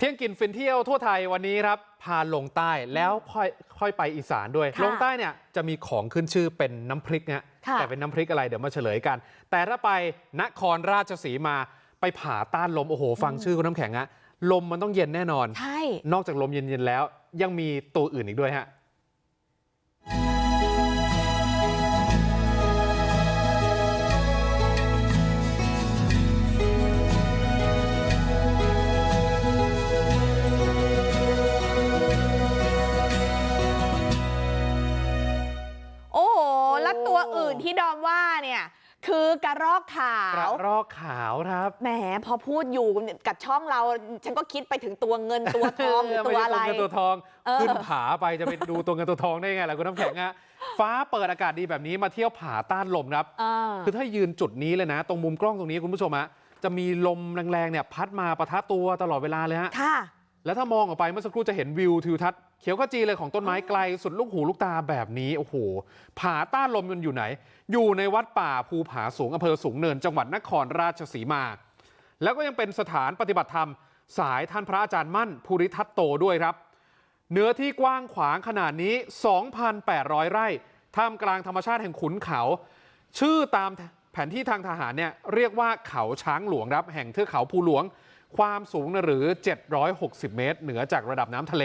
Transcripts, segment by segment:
เที่ยงกินฟินเที่ยวทั่วไทยวันนี้ครับพาลงใต้แล้วค่อยค่อยไปอีสานด้วยค่ะลงใต้เนี่ยจะมีของขึ้นชื่อเป็นน้ำพริกนะค่ะแต่เป็นน้ำพริกอะไรเดี๋ยวมาเฉลยกัน แต่ถ้าไปนครราชสีมาไปผาต้านลมโอ้โห ฟังชื่อคุณน้ำแข็งอะลมมันต้องเย็นแน่นอน ใช่ นอกจากลมเย็นๆแล้วยังมีตัวอื่นอีกด้วยฮะ แล้วตัวอื่นที่ดอมว่าเนี่ยคือกระรอกขากระวรอกขาวครับแหมพอพูดอยู่กับช่องเราฉันก็คิดไปถึงตัวเงินตัวทองหรือตัวอะไรม่ใช่ตัวเงินตัวทองเออขึ้นผาไปจะไปดูตัวเงินตัวทองได้ไงล่ะคุณน้ำแข็งอะฟ้าเปิดอากาศดีแบบนี้มาเที่ยวผาต้านลมครับเออคือถ้ายืนจุดนี้เลยนะ ตรงมุมกล้องตรงนี้คุณผู้ชมฮะจะมีลมแรงๆเนี่ยพัดมาปะทะตัวตลอดเวลาเลยฮะค่ะ แล้วถ้ามองออกไปเมื่อสักครู่จะเห็นวิวทิวทัศน์เขียวขจีเลยของต้นไม้ไกลสุดลูกหูลูกตาแบบนี้โอ้โหผาต้านลมมันอยู่ไหน อยู่ในวัดป่าภูผาสูงอำเภอสูงเนินจังหวัดนครราชสีมา แล้วก็ยังเป็นสถานปฏิบัติธรรม สายท่านพระอาจารย์มั่นภูริทัตโตด้วยครับ เนื้อที่กว้างขวางขนาดนี้ 2,800 ไร่ท่ามกลางธรรมชาติแห่งขุนเขา ชื่อตามแผนที่ทางทหารเนี่ยเรียกว่าเขาช้างหลวงครับแห่งเทือกเขาภูหลวง ความสูงนะหรือ 760 เมตร เหนือจากระดับน้ำทะเล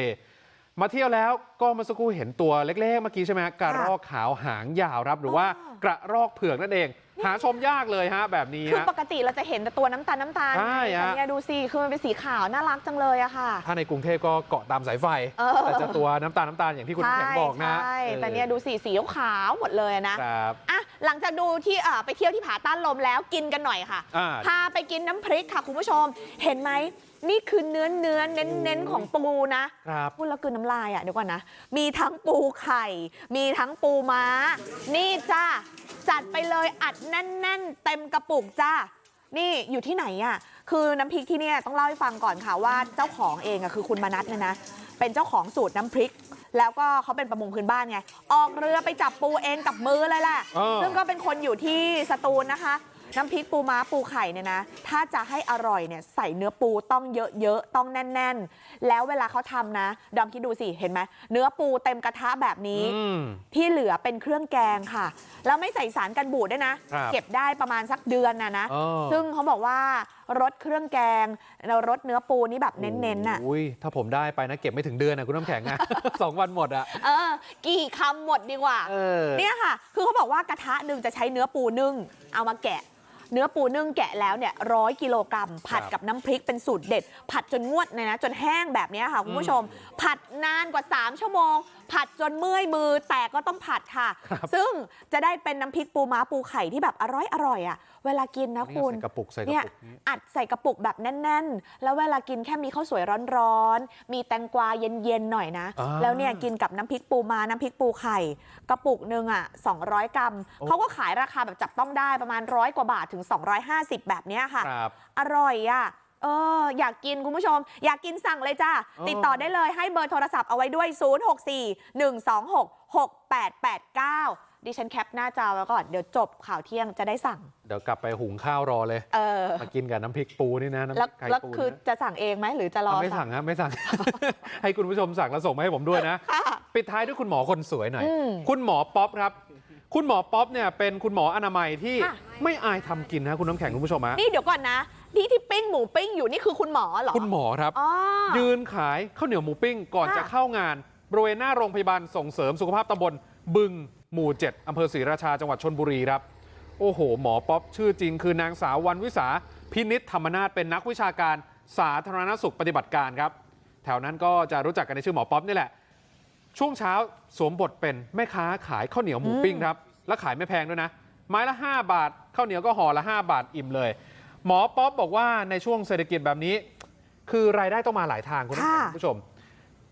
มาเที่ยวแล้วก็เมื่อสักครู่เห็นตัวเล็กๆเมื่อกี้ใช่ไหมกระรอกขาวหางยาวครับ หรือว่าอ๋อกระรอกเผือกนั่นเอง หาชมยากเลยฮะแบบนี้คือฮะ ปกติเราจะเห็นแต่ตัวน้ำตาลน้ำตาลใช่แต่ฮะเนี่ยดูสิคือมันเป็นสีขาวน่ารักจังเลยอะค่ะ ถ้าในกรุงเทพก็เกาะตามสายไฟ เออ แต่จะตัวน้ำตาลน้ำตาลอย่างที่คุณน้ำแข็งบอกนะใช่ออแต่เนี่ยดูสีสีขาวๆหมดเลยอะนะ ครับ อะ หลังจากดูที่เอ่อไปเที่ยวที่ผาต้านลมแล้วกินกันหน่อยค่ะอ่าพาไปกินน้ำพริกค่ะคุณผู้ชม เห็นไหมนี่คือเนื้อเนื้อเน้นเน้นๆของปูนะครับพูดแล้วกลืนน้ำลายอะเดี๋ยวก่อนนะ มีทั้งปูไข่ มีทั้งปูม้า นี่จ้าจัดไปเลยอัดแน่น ๆ เต็มกระปุกจ้านี่อยู่ที่ไหนอะคือน้ำพริกที่เนี่ยต้องเล่าให้ฟังก่อนค่ะว่าเจ้าของเองอะคือคุณมนัทเนี่ยนะเป็นเจ้าของสูตรน้ำพริก แล้วก็เขาเป็นประมงพื้นบ้านไงออกเรือไปจับปูเองกับมือเลยแหละเออซึ่งก็เป็นคนอยู่ที่สตูลนะคะ น้ำพริกปูม้าปูไข่เนี่ยนะถ้าจะให้อร่อยเนี่ยใส่เนื้อปูต้องเยอะๆต้องแน่นๆแล้วเวลาเขาทำนะดอมคิดดูสิเห็นไหมเนื้อปูเต็มกระทะแบบนี้อืมที่เหลือเป็นเครื่องแกงค่ะแล้วไม่ใส่สารกันบูดด้วยนะครับเก็บได้ประมาณสักเดือนนะนะเออซึ่งเขาบอกว่ารสเครื่องแกงรสเนื้อปูนี่แบบเน้นๆน่ะอุ้ยถ้าผมได้ไปนะเก็บไม่ถึงเดือนนะคุณน้ำแข็งอะสองวันหมดอะเออกี่คำหมดดีกว่าเออเนี่ยค่ะ คือเขาบอกว่ากระทะหนึ่งจะใช้เนื้อปูนึ่งเอามาแกะ เนื้อปูนึ่งแกะแล้วเนี่ยร้อยกิโลกรัม ผัดครับกับน้ำพริกเป็นสูตรเด็ด ผัดจนงวดเลยนะ จนแห้งแบบเนี้ยค่ะคุณผู้ชม ผัดนานกว่า 3 ชั่วโมง ผัดจนเมื่อยมือแต่ก็ต้องผัดค่ะครับซึ่งจะได้เป็นน้ำพริกปูม้าปูไข่ที่แบบอร่อยอร่อยๆอะเวลากินนะคุณใส่กระปุกใส่กระเนี่ยปุกนี้อัดใส่กระปุกแบบแน่น ๆ แล้วเวลากินแค่มีข้าวสวยร้อนๆมีแตงกวาเย็นๆหน่อยนะอ่าแล้วเนี่ยกินกับน้ำพริกปูมาน้ำพริกปูไข่ กระปุกหนึ่งอะ200 กรัมโอ้เขาก็ขายราคาแบบจับต้องได้ประมาณร้อยกว่าบาทถึง250แบบเนี้ยค่ะครับอร่อยอะเอออยากกินคุณผู้ชม อยากกินสั่งเลยจ้าอ๋อติดต่อได้เลยให้เบอร์โทรศัพท์เอาไว้ด้วย 064 126 6889 ดิฉันแคปหน้าจอไว้ก่อน เดี๋ยวจบข่าวเที่ยงจะได้สั่ง เดี๋ยวกลับไปหุงข้าวรอเลยเออมากินกับน้ำพริกปูนี่นะน้ำพแล้วริกไข่แล้วปูคือนะจะสั่งเองไหมหรือจะรอเอาไม่สั่งฮะไม่สั่ง ให้คุณผู้ชมสั่งแล้วส่งมาให้ผมด้วยนะค่ะปิดท้ายด้วยคุณหมอคนสวยหน่อยอืมคุณหมอป๊อปครับ คุณหมอป๊อปเนี่ยเป็นคุณหมออนามัยที่ค่ะไม่อายทำกินนะคุณน้ำแข็งคุณผู้ชมฮะนี่เดี๋ยวก่อนนะที่ที่ปิ้งหมูปิ้งอยู่นี่คือคุณหมอเหรอคุณหมอครับอ๋อยืนขายข้าวเหนียวหมูปิ้งก่อนค่ะจะเข้างานบริเวณหน้าโรงพยาบาลส่งเสริมสุขภาพตำบลบึงหมู่ 7อำเภอศรีราชาจังหวัดชนบุรีครับ โอ้โห หมอป๊อปชื่อจริงคือนางสาววันวิสาพินิษธรรมนาถเป็นนักวิชาการสาธารณสุขปฏิบัติการครับ แถวนั้นก็จะรู้จักกันในชื่อหมอป๊อปนี่แหละ ช่วงเช้าสวมบทเป็นแม่ค้าขายข้าวเหนียวหมูปิ้งครับและขายไม่แพงด้วยนะ ไม้ละ 5 บาทข้าวเหนียวก็ห่อละ 5 บาทอิ่มเลย หมอป๊อปบอกว่าในช่วงเศรษฐกิจแบบนี้ คือรายได้ต้องมาหลายทางคุณผู้ชมค่ะคุณผู้ชม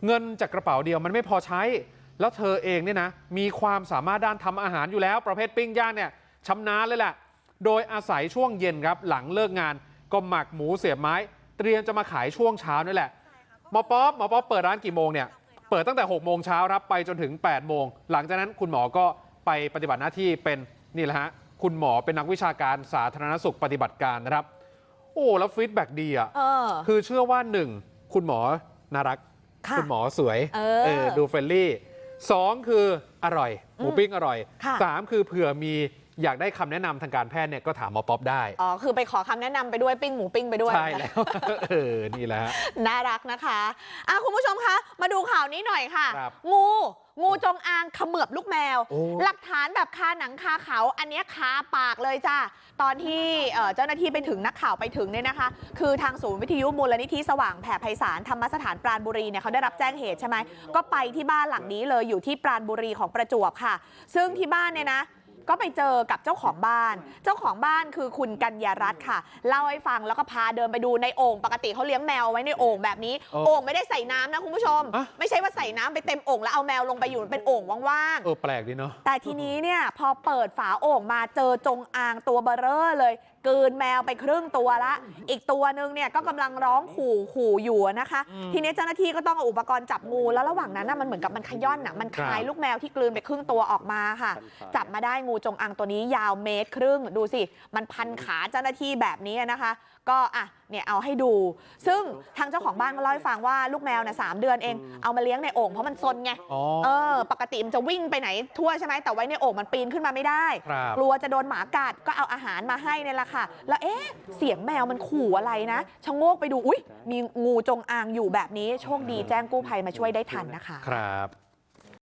เงินจากกระเป๋าเดียวมันไม่พอใช้ แล้วเธอเองเนี่ยนะมีความสามารถด้านทำอาหารอยู่แล้ว ประเภทปิ้งย่างเนี่ยชำนาญเลยแหละโดยอาศัยช่วงเย็นครับหลังเลิกงานก็หมักหมูเสียบไม้ เตรียมจะมาขายช่วงเช้านี่แหละหมอป๊อปหมอป๊อปเปิดร้านกี่โมงเนี่ย เปิดตั้งแต่6โมงเช้าครับไปจนถึง8โมงหลังจากนั้นคุณหมอก็ไปปฏิบัติหน้าที่เป็นนี่แหละฮะคุณหมอเป็นนักวิชาการสาธารณสุขปฏิบัติการนะครับ โอ้แล้วฟีดแบ็กดีอะเออคือเชื่อว่าหนึ่งคุณหมอน่ารักค่ะคุณหมอสวยเออดูเฟรนลี่สองคืออร่อยหมูอืมปิ้งอร่อยค่ะสามคือเผื่อมี อยากได้คำแนะนำทางการแพทย์เนี่ยก็ถามหมอป๊อปได้ อ๋อ คือไปขอคำแนะนำไปด้วยปิ้งหมูปิ้งไปด้วย ใช่แล้ว เออ นี่แหละฮะน่ารักนะคะอะคุณผู้ชมคะ มาดูข่าวนี้หน่อยค่ะครับงู งูจงอางเขมือบลูกแมวโอ้หลักฐานแบบคาหนังคาเขา อันเนี้ยคาปากเลยจ้าตอนที่เอ่อเจ้าหน้าที่ไปถึงนักข่าวไปถึงเนี่ยนะคะ คือทางศูนย์วิทยุมูลนิธิสว่างแผ่ไพศาลธรรมสถานปราณบุรีเนี่ยเขาได้รับแจ้งเหตุใช่ไหม ก็ไปที่บ้านหลังนี้เลยอยู่ที่ปราณบุรีของประจวบค่ะ ซึ่งที่บ้านเนี่ยนะ ก็ไปเจอกับเจ้าของบ้าน เจ้าของบ้านคือคุณกัญญารัตน์ค่ะ เล่าให้ฟังแล้วก็พาเดินไปดูในโอ่งปกติเขาเลี้ยงแมวไว้ในโอ่งแบบนี้เออโอ่งไม่ได้ใส่น้ำนะคุณผู้ชมอะไม่ใช่ว่าใส่น้ำไปเต็มโอ่งแล้วเอาแมวลงไปอยู่มันเป็นโอ่งว่างเออแปลกดีเนาะๆแต่ทีนี้เนี่ยพอเปิดฝาโอ่งมาเจอจงอางตัวเบอเร่อเลย กลืนแมวไปครึ่งตัวละอีกตัวนึงเนี่ยก็กำลังร้องขู่ขู่อยู่นะคะอืมทีนี้เจ้าหน้าที่ก็ต้องเอาอุปกรณ์จับงูแล้วระหว่างนั้นน่ะมันเหมือนกับมันขย้อนน่ะมันคายครับลูกแมวที่กลืนไปครึ่งตัวออกมาค่ะ จับมาได้งูจงอางตัวนี้ยาวเมตรครึ่งดูสิ มันพันขาเจ้าหน้าที่แบบนี้นะคะ ก็อะเนี่ยเอาให้ดู ซึ่งทางเจ้าของบ้านก็เล่าให้ฟังว่าลูกแมวน่ะสามเดือนเองเอามาเลี้ยงในโอ่งเพราะมันซนไงอ๋อเออ ปกติมันจะวิ่งไปไหนทั่วใช่ไหมแต่ไว้ในโอ่งมันปีนขึ้นมาไม่ได้ครับกลัวจะโดนหมากัดก็เอาอาหารมาให้เนี่ยแหละค่ะแล้วเอ๊ะเสียงแมวมันขู่อะไรนะชะโงกไปดูอุ้ยมีงูจงอางอยู่แบบนี้โชคดีแจ้งกู้ภัยมาช่วยได้ทันนะคะครับ